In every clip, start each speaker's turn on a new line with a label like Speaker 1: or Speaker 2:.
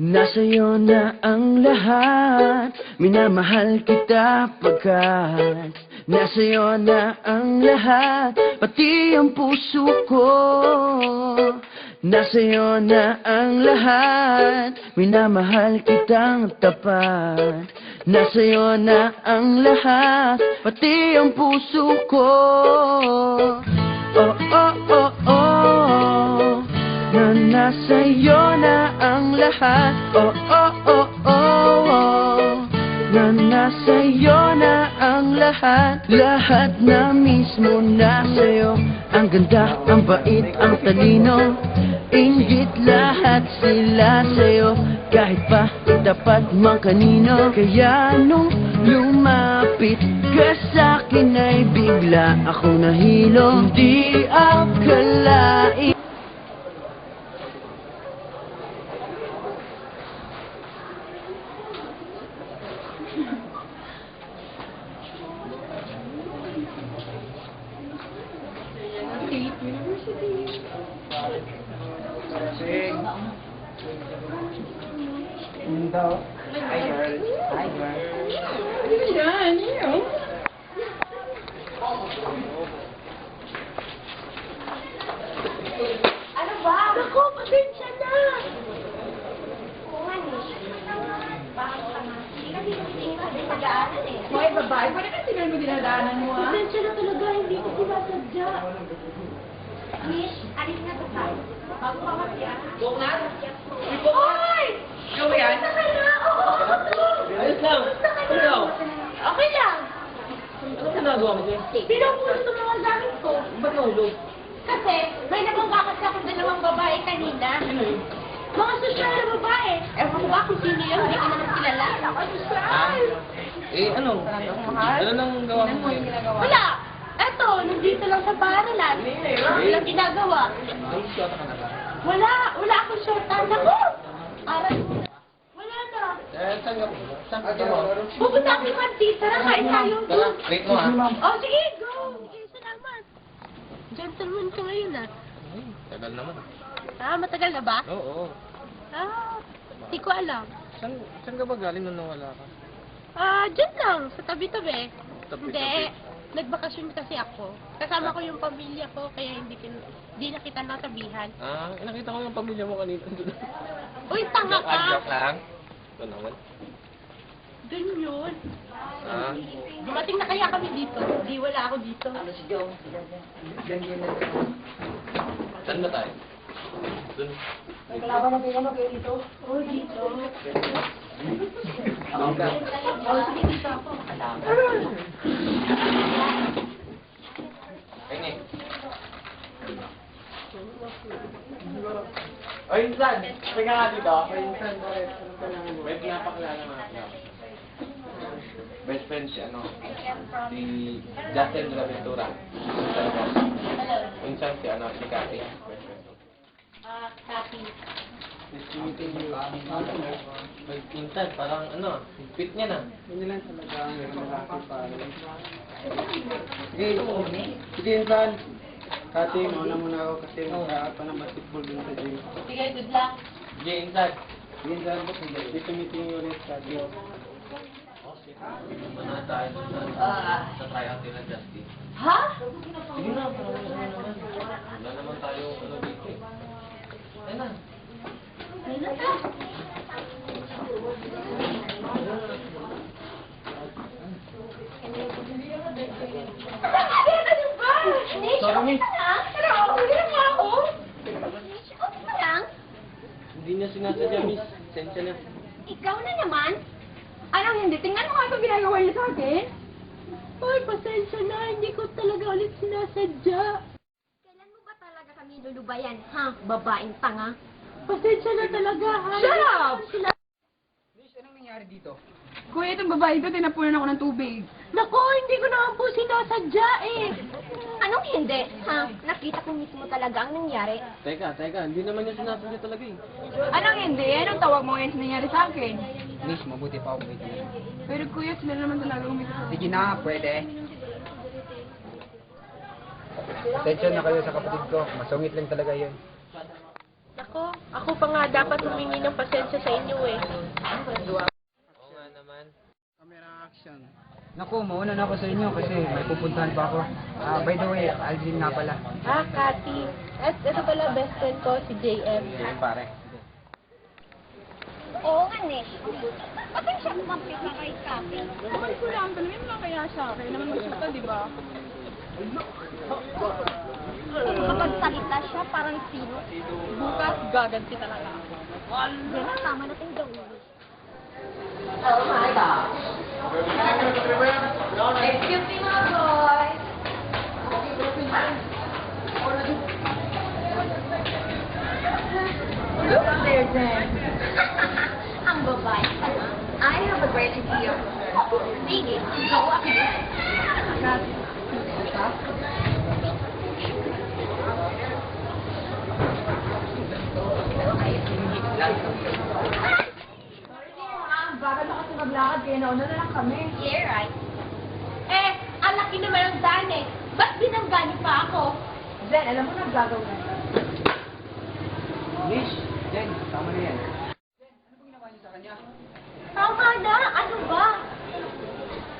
Speaker 1: Nasa'yo na ang lahat. Minamahal kita pagkat Nasa'yo na ang lahat. Pati ang puso ko. Nasa'yo na ang lahat. Minamahal kitang tapat. Nasa'yo na ang lahat. Pati ang puso ko. Oh, oh, oh Na nasa'yo na ang lahat. Oh, oh, oh, oh, oh. Na nasa'yo na ang lahat. Lahat na mismo nasa'yo Ang ganda, ang bait, ang talino. Ingit lahat sila sa'yo. Kahit pa tapat mang kanino. Kaya nung lumapit ka sa'kin ay bigla ako nahilo. Hindi akalain
Speaker 2: Ano ba? Ka na? Hindi kasi hindi ka din nag-aaral eh.
Speaker 3: Hoy, babae, pwede ka tingnan mo dinadaanan mo, ha?
Speaker 2: Pasensya na talaga, hindi ko sinasadya. Mish, alis na to tayo. Bago ka mag-iyak.
Speaker 3: Bungat?
Speaker 2: Hoy!
Speaker 3: Ikaw ba yan? Ayos lang. Ikaw?
Speaker 2: Okay lang.
Speaker 3: Ano ginagawa mo dyan?
Speaker 2: Pinupulo itong mga gamit ko.
Speaker 3: Ba't nahulog?
Speaker 2: Kasi, may nabanggakas ako dalawang babae kanina.
Speaker 3: Ano yun?
Speaker 2: Mga sosyal na babae. Ewan ko ba kung sino yun? Hindi ko naman kilala.
Speaker 3: Ah? Eh, ano? Ano nang gawa mo?
Speaker 2: Wala! Eto, nandito lang sa paaralan. Walang ginagawa.
Speaker 3: Ay, siyota ka na ba?
Speaker 2: Wala! Wala akong shortan. Naku! Aral mo. Wala na.
Speaker 3: Eh, saan ka? Saan ka mo?
Speaker 2: Pupunta ako sa kantin. Tara, kain tayo.
Speaker 3: Tara, wait mo ha.
Speaker 2: Oh, sige, go! Sige, salamat. Gentleman ka ngayon ah.
Speaker 3: Tagal naman.
Speaker 2: Ah, matagal na ba?
Speaker 3: Oo, oo.
Speaker 2: Ah, di ko alam.
Speaker 3: Saan, saan ka ba galing nung nawala ka?
Speaker 2: Ah, dyan lang, sa tabi-tabi.
Speaker 3: Tabi-tabi?
Speaker 2: Hindi, nagbakasyon kasi ako. Kasama ko yung pamilya ko, kaya hindi, kin hindi na kita natabihan.
Speaker 3: Ah, nakita ko yung pamilya mo kanina.
Speaker 2: Uy, tanga
Speaker 3: Joke lang,
Speaker 2: ka!
Speaker 3: joke lang. Naman.
Speaker 2: Dun yun.
Speaker 3: Ah,
Speaker 2: Dumating na kaya kami dito. Hindi, wala ako dito.
Speaker 3: saan ba tayo? Doon.
Speaker 2: Oh, dito.
Speaker 3: Ako ka.
Speaker 2: Oh, sige, dito ako.
Speaker 3: Ay, O, insan! Teka nga dito. O, insan? Ano lang? May pinapakilala nga ako. Best friend si ano, si Justin de la Ventura. Talaga. Insan si ano, si Cathy. Best friend.
Speaker 2: Ah, copy.
Speaker 3: Nice to meeting you. Ay, Insan, parang ano, fit niya na.
Speaker 4: Hindi lang talaga ang lalaki pare. Sige, sige Insan. Kati, mauna muna ako kasi magkaka pa ng basketball dun sa gym.
Speaker 2: Sige, good luck.
Speaker 3: Sige, Insan.
Speaker 4: Dito meeting ulit sa gym.
Speaker 3: Muna tayo sa, sa tryout nila, Justin.
Speaker 2: Ha?
Speaker 3: Sige na, parang ano naman. Wala naman tayo ano dito eh. Ayun na.
Speaker 2: Ano na? Ano ba? Nish,
Speaker 3: Sorry,
Speaker 2: okay
Speaker 3: Miss.
Speaker 2: ka lang? Pero okay lang nga ako. Nish, okay ka lang?
Speaker 3: Hindi niya sinasadya, miss. Sensya na.
Speaker 2: Ikaw na naman? Anong hindi? Tingnan mo nga ito ginagawa niya sa akin. Ay, pasensya na. Hindi ko talaga ulit sinasadya. Kailan mo ba talaga kami lulubayan, ha? Babaeng tanga. Pasensya na talaga, ha? Shut up!
Speaker 4: Liz, anong nangyari dito?
Speaker 5: Kuya, itong babae ito, tinapunan ako ng tubig.
Speaker 2: Nako, hindi ko naman po sinasadya eh. Anong hindi, ha? Nakita ko mismo talaga ang nangyari.
Speaker 3: Teka, teka. Hindi naman niya sinasadya talaga eh.
Speaker 5: Anong hindi? Anong tawag mo ngayon sa nangyari sa akin?
Speaker 4: Liz, mabuti pa ako may
Speaker 5: Pero kuya, sila naman talaga umikas.
Speaker 4: Sige na, pwede. Attention na kayo sa kapatid ko. Masungit lang talaga yun.
Speaker 2: Nako, ako pa nga dapat humingi ng pasensya sa inyo eh.
Speaker 3: Oo nga naman.
Speaker 4: Camera action.
Speaker 6: Naku, mauna na ako sa inyo kasi may pupuntahan pa ako. Ah, by the way, Aldrin nga pala.
Speaker 2: Ah, Cathy. At ito pala best friend ko, si JM.
Speaker 3: Sige pare.
Speaker 7: Oo. Ba't ang siya kumapit na kay Kathy?
Speaker 5: Naman ko lang, tanungin mo lang kaya siya. Kaya naman gusto ka, di ba?
Speaker 7: Kapag salita siya, parang sino.
Speaker 5: Bukas, gaganti talaga.
Speaker 7: Yan ang tama natin gawin.
Speaker 5: Excuse me, mga boy. Look there, Jen.
Speaker 7: Ang babae ka na. I have a great idea. Sige, gawa ka yan.
Speaker 5: Bakit na kasi maglakad kaya nauna na lang kami.
Speaker 7: Yeah, right. Eh, ang laki naman ng daan eh. Ba't binangga niyo pa ako?
Speaker 5: Jen, alam mo na ang gagawin.
Speaker 6: Mish, Jen, tama na yan.
Speaker 7: Tama na, ano ba?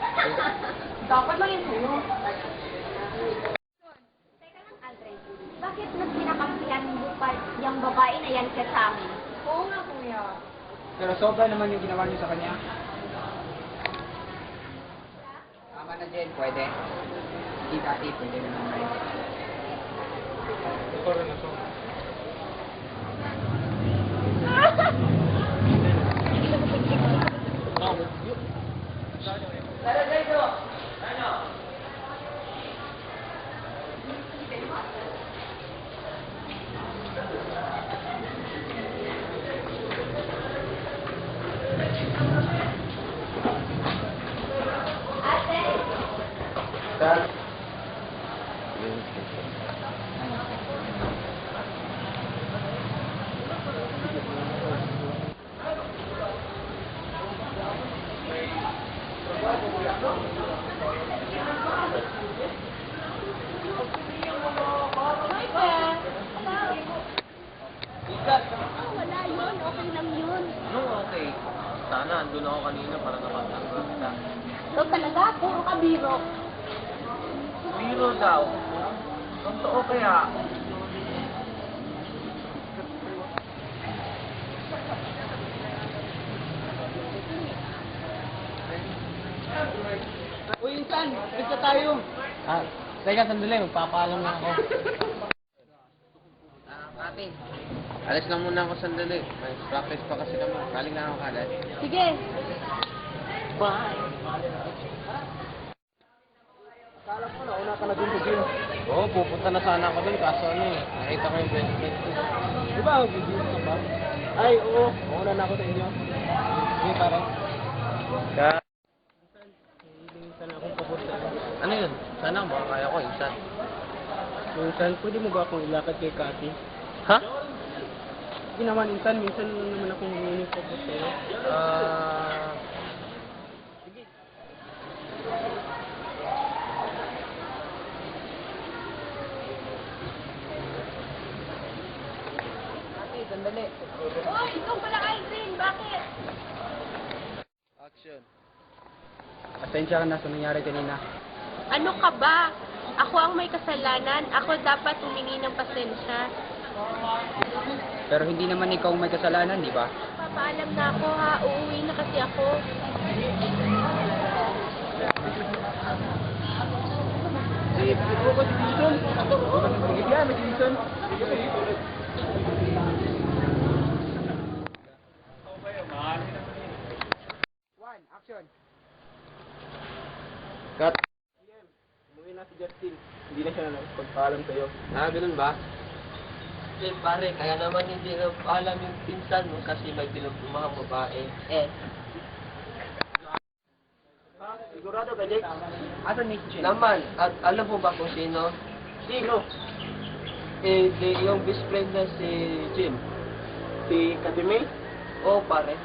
Speaker 5: Dapat lang yun sa'yo.
Speaker 7: Teka lang, Aldrin. Bakit mas pinakampihan mo pa yung babae na yan ka sa amin?
Speaker 5: Oo nga, kuya.
Speaker 6: Pero sobra naman yung ginawa niyo sa kanya. Tama na, Jen. Pwede. Tita, tita, pwede na naman.
Speaker 7: Wala yun, okay lang yun.
Speaker 3: No, okay. Sana andun ako kanina para nakatanggal kita.
Speaker 7: Ikaw talaga, puro ka biro.
Speaker 3: Biro daw. Totoo kaya.
Speaker 4: Uy, insan, pizza tayo.
Speaker 3: Ah, teka sandali, magpapaalam na ako. Ah, ate. Alis lang muna ako sandali. May practice pa kasi kami. Galing na ako kagad.
Speaker 7: Sige.
Speaker 4: Akala ko nauna ka na sa gym.
Speaker 3: Oo, pupunta na sana ako dun kaso ano eh. Nakita ko yung best friend ko.
Speaker 4: Di ba, mag-gym ka ba? Ay, oo. Mauna na ako sa inyo. Sige, pare.
Speaker 3: Ka
Speaker 4: Hiling sana akong papunta.
Speaker 3: ano yun? Sana baka kaya ko insan.
Speaker 4: Minsan, pwede mo ba akong ilakad kay Cathy?
Speaker 3: Ha?
Speaker 4: Hindi naman, insan. Minsan lang naman akong humiling po po sa'yo.
Speaker 3: Ah...
Speaker 7: Oh, ikaw pala, Aldrin. Bakit?
Speaker 3: Action.
Speaker 6: Pasensya ka na sa nangyari kanina.
Speaker 2: Ano ka ba? Ako ang may kasalanan. Ako dapat humingi ng pasensya.
Speaker 6: Pero hindi naman ikaw may kasalanan, di ba?
Speaker 2: Papaalam na ako ha. Uuwi na kasi ako.
Speaker 4: Sige, pwede ko si Jason. Sige, may Jason.
Speaker 6: One, action.
Speaker 4: Cut. Umuwi na si Justin. Hindi na siya nakapagpaalam sa'yo.
Speaker 3: Ah, ganun ba? Eh, pare, kaya naman hindi na alam yung pinsan mo kasi may tinutulungan babae. Eh,
Speaker 4: Ha? Sigurado ka, Jake?
Speaker 6: Asan ni Jen?
Speaker 3: naman, at alam mo ba kung sino?
Speaker 4: Sino?
Speaker 3: Eh, di, yung best friend na si Jim.
Speaker 4: Si Kadime?
Speaker 3: Oo, pare.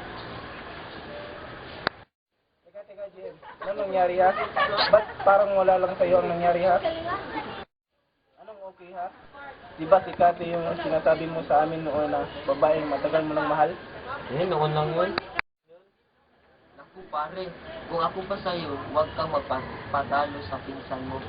Speaker 4: Teka, teka, Ano nangyari ha? Ba't parang wala lang sa'yo ang nangyari ha? Anong okay? ha? Di ba si Kati yung sinasabi mo sa amin noon na babaeng matagal mo nang mahal?
Speaker 3: Eh, noon lang yun.
Speaker 8: Naku pare, kung ako pa sa'yo, huwag kang magpatalo sa pinsan mo.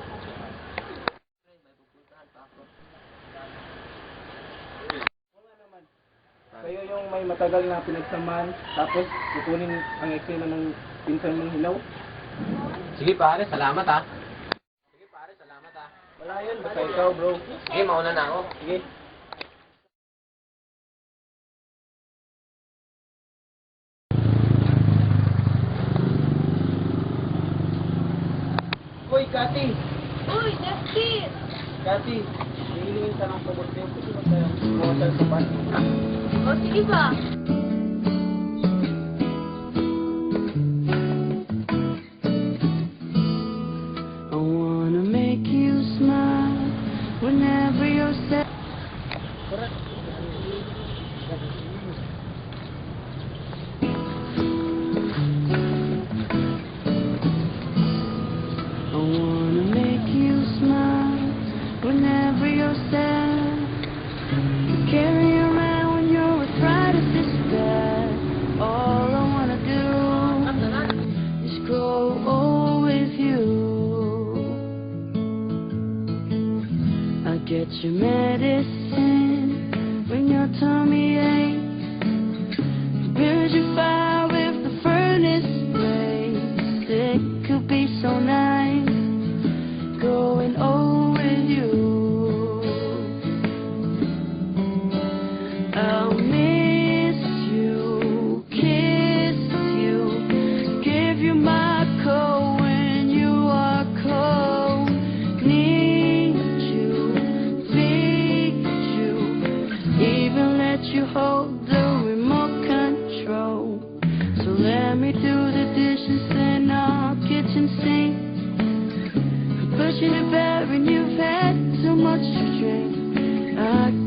Speaker 4: Kayo yung may matagal na pinagsamahan, tapos kukunin ang eksena ng pinsan mong hilaw?
Speaker 3: Sige pare, salamat ha. Sige pare, salamat ha.
Speaker 4: Wala yun, basta ikaw bro.
Speaker 3: Sige, mauna na ako.
Speaker 4: Sige. Hoy, Kati!
Speaker 9: Uy, Dusty!
Speaker 4: Kati, hihilingin ka ng pagod ko. Mo tayo bumasal sa pan.
Speaker 9: O, sige ba?
Speaker 1: When you've had too much to drink.